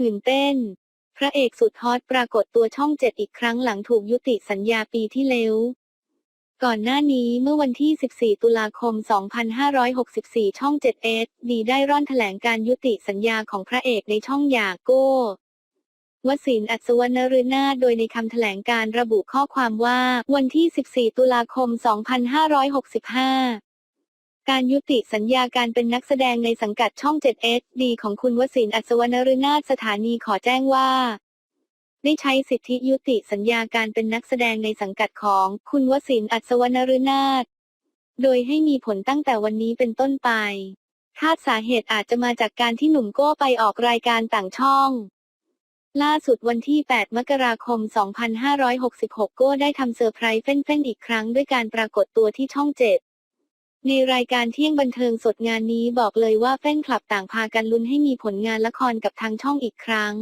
ตื่นเต้น พระเอกสุดฮอตปรากฏตัวช่องเจ็ดอีกครั้งหลังถูกยุติสัญญาปีที่แล้ว ก่อนหน้านี้เมื่อวันที่ 14 ตุลาคม 2564 ช่อง7 s ดีได้ร่อนแถลงการยุติสัญญาของพระเอกในช่องยาโก้วสินอัศวรรนาโดยในคำแถลงการระบุข้อความว่า วันที่ 14 ตุลาคม 2565 การยุติสัญญาการเป็นนักแสดงในสังกัดช่อง7 SD ของคุณวสินอัศวรรณฤนาถสถานีขอแจ้งว่า ได้ใช้สิทธิยุติสัญญาการเป็นนักแสดงในสังกัดของคุณวสินอัศวรรณฤนาถโดยให้มีผลตั้งแต่วันนี้เป็นต้นไปคาดสาเหตุอาจจะมาจากการที่หนุ่มโก้ไปออกรายการต่างช่อง ล่าสุดวันที่ 8 มกราคม 2566 โก้ได้ทำเซอร์ไพรส์เฟ้นๆ อีกครั้งด้วยการปรากฏตัวที่ช่อง7 ในรายการเที่ยงบันเทิงสดงานนี้บอกเลยว่าแฟนคลับต่างพากันลุ้นให้มีผลงานละครกับทางช่องอีกครั้ง